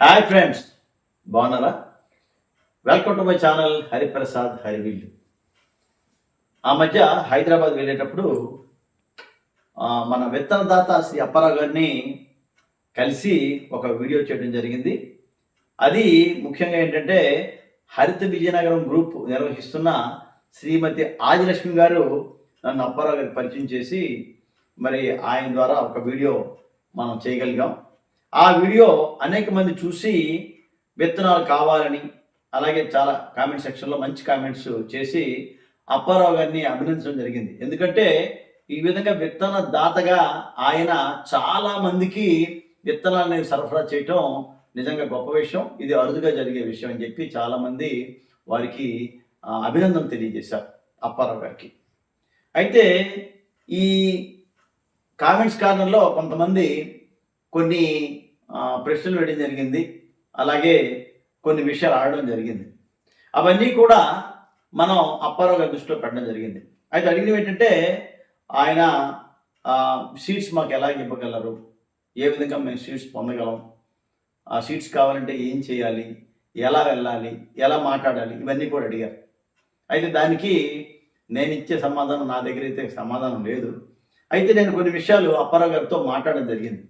Hi friends బాగున్నారా? Welcome to my channel Hariprasad Harivillu ఆ మధ్య హైదరాబాద్ వెళ్ళేటప్పుడు మన విత్తనదాత శ్రీ అప్పారావు గారిని కలిసి ఒక వీడియో చేయడం జరిగింది. అది ముఖ్యంగా ఏంటంటే హరిత విజయనగరం గ్రూప్ నిర్వహిస్తున్న శ్రీమతి ఆదిలక్ష్మి గారు నన్ను అప్పారావు గారికి పరిచయం చేసి మరి ఆయన ద్వారా ఒక వీడియో మనం చేయగలిగాం. ఆ వీడియో అనేక మంది చూసి విత్తనాలు కావాలని అలాగే చాలా కామెంట్ సెక్షన్లో మంచి కామెంట్స్ చేసి అప్పారావు గారిని అభినందించడం జరిగింది. ఎందుకంటే ఈ విధంగా విత్తన దాతగా ఆయన చాలా మందికి విత్తనాలని సరఫరా చేయటం నిజంగా గొప్ప విషయం. ఇది అరుదుగా జరిగే విషయం అని చెప్పి చాలామంది వారికి అభినందన తెలియజేశారు అప్పారావు గారికి. అయితే ఈ కామెంట్స్ కారణంలో కొంతమంది కొన్ని ప్రశ్నలు వేయడం జరిగింది. అలాగే కొన్ని విషయాలు ఆడడం జరిగింది. అవన్నీ కూడా మనం అప్పారావు గారి దృష్టిలో పెట్టడం జరిగింది. అయితే అడిగినవి ఏంటంటే ఆయన సీట్స్ మాకు ఎలా ఇవ్వగలరు? ఏ విధంగా మేము సీట్స్ పొందగలం? ఆ సీట్స్ కావాలంటే ఏం చేయాలి? ఎలా వెళ్ళాలి? ఎలా మాట్లాడాలి? ఇవన్నీ కూడా అడిగారు. అయితే దానికి నేను ఇచ్చే సమాధానం నా దగ్గర అయితే సమాధానం లేదు. అయితే నేను కొన్ని విషయాలు అప్పారావు గారితో మాట్లాడడం జరిగింది.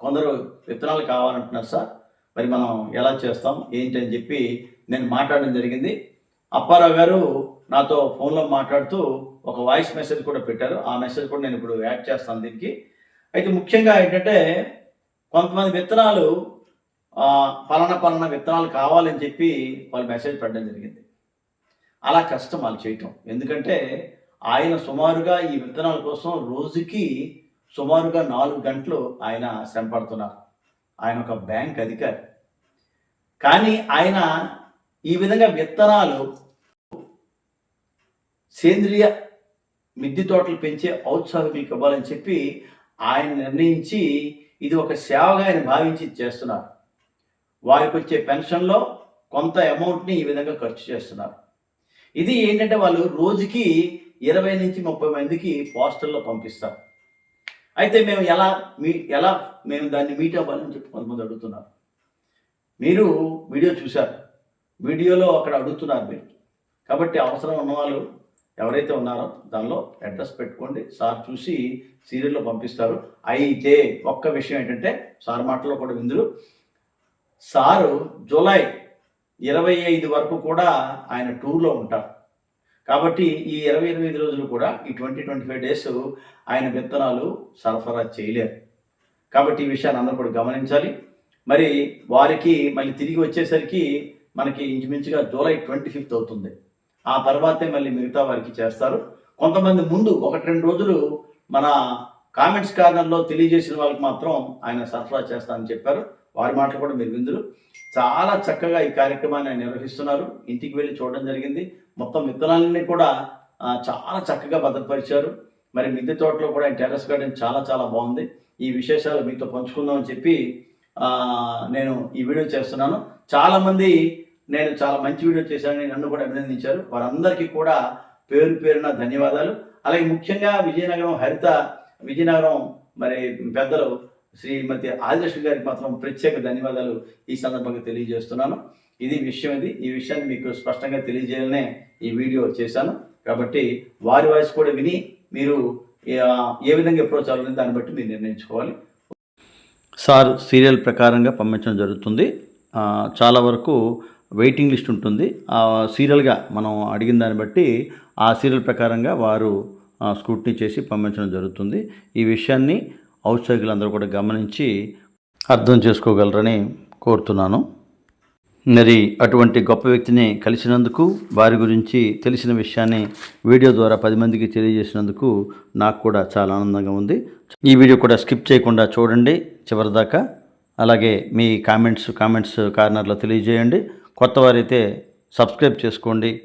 కొందరు విత్తనాలు కావాలంటున్నారు సార్. మరి మనం ఎలా చేస్తాం ఏంటి అని చెప్పి నేను మాట్లాడడం జరిగింది. అప్పారావు గారు నాతో ఫోన్లో మాట్లాడుతూ ఒక వాయిస్ మెసేజ్ కూడా పెట్టారు. ఆ మెసేజ్ కూడా నేను ఇప్పుడు యాడ్ చేస్తాను దీనికి. అయితే ముఖ్యంగా ఏంటంటే కొంతమంది విత్తనాలు పలానా పలానా విత్తనాలు కావాలని చెప్పి వాళ్ళు మెసేజ్ పెట్టడం జరిగింది. అలా కష్టం వాళ్ళు చేయటం. ఎందుకంటే ఆయన సుమారుగా ఈ విత్తనాల కోసం రోజుకి సుమారుగా నాలుగు గంటలు ఆయన శ్రమ పడుతున్నారు. ఆయన ఒక బ్యాంక్ అధికారి. కానీ ఆయన ఈ విధంగా విత్తనాలు సేంద్రియ మిద్ది తోటలు పెంచే ఔత్సాహికులకు ఇవ్వాలని చెప్పి ఆయన నిర్ణయించి ఇది ఒక సేవగా ఆయన భావించి చేస్తున్నారు. వారికి వచ్చే పెన్షన్లో కొంత అమౌంట్ని ఈ విధంగా ఖర్చు చేస్తున్నారు. ఇది ఏంటంటే వాళ్ళు రోజుకి ఇరవై నుంచి ముప్పై మందికి పోస్టల్లో పంపిస్తారు. అయితే మేము ఎలా మీ ఎలా మేము దాన్ని మీట్ అవ్వాలని చెప్పి కొంతమంది అడుగుతున్నారు. మీరు వీడియో చూశారు. వీడియోలో అక్కడ అడుగుతున్నారు మీరు. కాబట్టి అవసరం ఉన్నవాళ్ళు ఎవరైతే ఉన్నారో దానిలో అడ్రస్ పెట్టుకోండి. సార్ చూసి సీరియల్లో పంపిస్తారు. అయితే ఒక్క విషయం ఏంటంటే సార్ మాటలో కూడా విందులు. సారు జూలై ఇరవై ఐదు వరకు కూడా ఆయన టూర్లో ఉంటారు. కాబట్టి ఈ ఇరవై ఎనిమిది రోజులు కూడా ఈ ట్వంటీ ట్వంటీ ఫైవ్ డేస్ ఆయన విత్తనాలు సరఫరా చేయలేరు. కాబట్టి ఈ విషయాన్ని అందరూ కూడా గమనించాలి. మరి వారికి మళ్ళీ తిరిగి వచ్చేసరికి మనకి ఇంచుమించుగా జూలై ట్వంటీ ఫిఫ్త్ అవుతుంది. ఆ తర్వాతే మళ్ళీ మిగతా వారికి చేస్తారు. కొంతమంది ముందు ఒకటి రెండు రోజులు మన కామెంట్స్ కార్నర్లో తెలియజేసిన వాళ్ళకి మాత్రం ఆయన సరఫరా చేస్తానని చెప్పారు. వారి మాటలు కూడా మీరు విందురు. చాలా చక్కగా ఈ కార్యక్రమాన్ని నిర్వహిస్తున్నారు. ఇంటికి వెళ్ళి చూడడం జరిగింది. మొత్తం విత్తనాలన్నీ కూడా చాలా చక్కగా భద్రపరిచారు. మరి మిద్దె తోటలో కూడా ఆయన టెర్రస్ గార్డెన్ చాలా చాలా బాగుంది. ఈ విశేషాలు మీతో పంచుకుందామని చెప్పి నేను ఈ వీడియో చేస్తున్నాను. చాలామంది నేను చాలా మంచి వీడియో చేశానని నన్ను కూడా అభినందించారు. వారందరికీ కూడా పేరు పేరున ధన్యవాదాలు. అలాగే ముఖ్యంగా విజయనగరం హరిత విజయనగరం మరి పెద్దలు శ్రీమతి ఆదిలక్ష్మి గారికి మాత్రం ప్రత్యేక ధన్యవాదాలు ఈ సందర్భంగా తెలియజేస్తున్నాను. ఇది విషయం ఇది. ఈ విషయాన్ని మీకు స్పష్టంగా తెలియజేయాలనే ఈ వీడియో చేశాను. కాబట్టి వారి వాయిస్ కూడా విని మీరు ఏ విధంగా అప్రోచ్ అవ్వాలని దాన్ని బట్టి మీరు నిర్ణయించుకోవాలి. సార్ సీరియల్ ప్రకారంగా పంపించడం జరుగుతుంది. చాలా వరకు వెయిటింగ్ లిస్ట్ ఉంటుంది. ఆ సీరియల్గా మనం అడిగిన దాన్ని బట్టి ఆ సీరియల్ ప్రకారంగా వారు స్క్రూట్ని స్క్రూటినీ చేసి పంపించడం జరుగుతుంది. ఈ విషయాన్ని ఔత్సాహికులందరూ కూడా గమనించి అర్థం చేసుకోగలరని కోరుతున్నాను. మరి అటువంటి గొప్ప వ్యక్తిని కలిసినందుకు వారి గురించి తెలిసిన విషయాన్ని వీడియో ద్వారా పది మందికి తెలియజేసినందుకు నాకు కూడా చాలా ఆనందంగా ఉంది. ఈ వీడియో కూడా స్కిప్ చేయకుండా చూడండి చివరిదాకా. అలాగే మీ కామెంట్స్ కామెంట్స్ కార్నర్లో తెలియజేయండి. కొత్త వారైతే సబ్స్క్రైబ్ చేసుకోండి.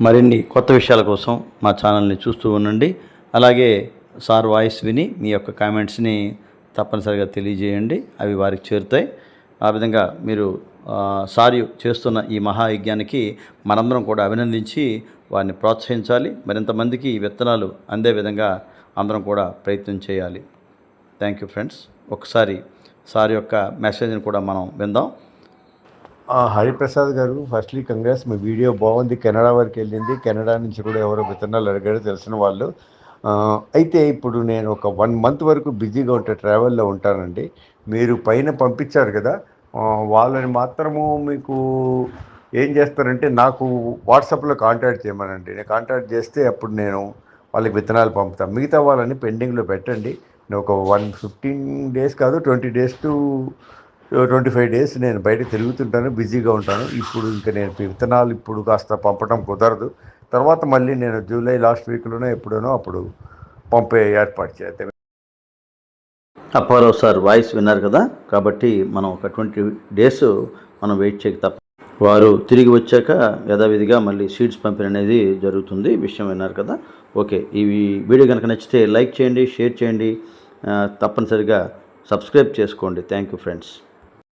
మరిన్ని కొత్త విషయాల కోసం మా ఛానల్ని చూస్తూ ఉండండి. అలాగే సార్ వాయిస్ విని మీ యొక్క కామెంట్స్ని తప్పనిసరిగా తెలియజేయండి. అవి వారికి చేరుతాయి. ఆ విధంగా మీరు సార్ చేస్తున్న ఈ మహాయజ్ఞానికి మనందరం కూడా అభినందించి వారిని ప్రోత్సహించాలి. మరింతమందికి ఈ విత్తనాలు అందే విధంగా అందరం కూడా ప్రయత్నం చేయాలి. Thank you friends. ఒకసారి సార్ యొక్క మెసేజ్ని కూడా మనం విందాం. హరిప్రసాద్ గారు ఫస్ట్లీ కంగ్రెస్ మీ వీడియో బాగుంది. కెనడా వరకు వెళ్ళింది. కెనడా నుంచి కూడా ఎవరో విత్తనాలు అడిగారు తెలిసిన వాళ్ళు. అయితే ఇప్పుడు నేను ఒక వన్ మంత్ వరకు బిజీగా ఉంటే ట్రావెల్లో ఉంటానండి. మీరు పైన పంపించారు కదా వాళ్ళని మాత్రము మీకు ఏం చేస్తారంటే నాకు వాట్సాప్లో కాంటాక్ట్ చేయమనండి. నేను కాంటాక్ట్ చేస్తే అప్పుడు నేను వాళ్ళకి విత్తనాలు పంపుతాను. మిగతా వాళ్ళని పెండింగ్లో పెట్టండి. నేను ఒక వన్ ఫిఫ్టీన్ డేస్ కాదు twenty days to twenty five days నేను బయట తిరుగుతుంటాను బిజీగా ఉంటాను. ఇప్పుడు ఇంకా నేను విత్తనాలు ఇప్పుడు కాస్త పంపడం కుదరదు. తర్వాత మళ్ళీ నేను జూలై లాస్ట్ వీక్లోనో ఎప్పుడోనో అప్పుడు పంపే ఏర్పాటు చేద్దాం. అప్పారావు సార్ వాయిస్ విన్నారు కదా కాబట్టి మనం ఒక ట్వంటీ డేస్ మనం వెయిట్ చేయక తప్ప వారు తిరిగి వచ్చాక యథావిధిగా మళ్ళీ సీడ్స్ పంపిణీ అనేది జరుగుతుంది విషయం విన్నారు కదా. ఓకే ఈ వీడియో కనుక నచ్చితే లైక్ చేయండి షేర్ చేయండి తప్పనిసరిగా సబ్స్క్రైబ్ చేసుకోండి. Thank you friends.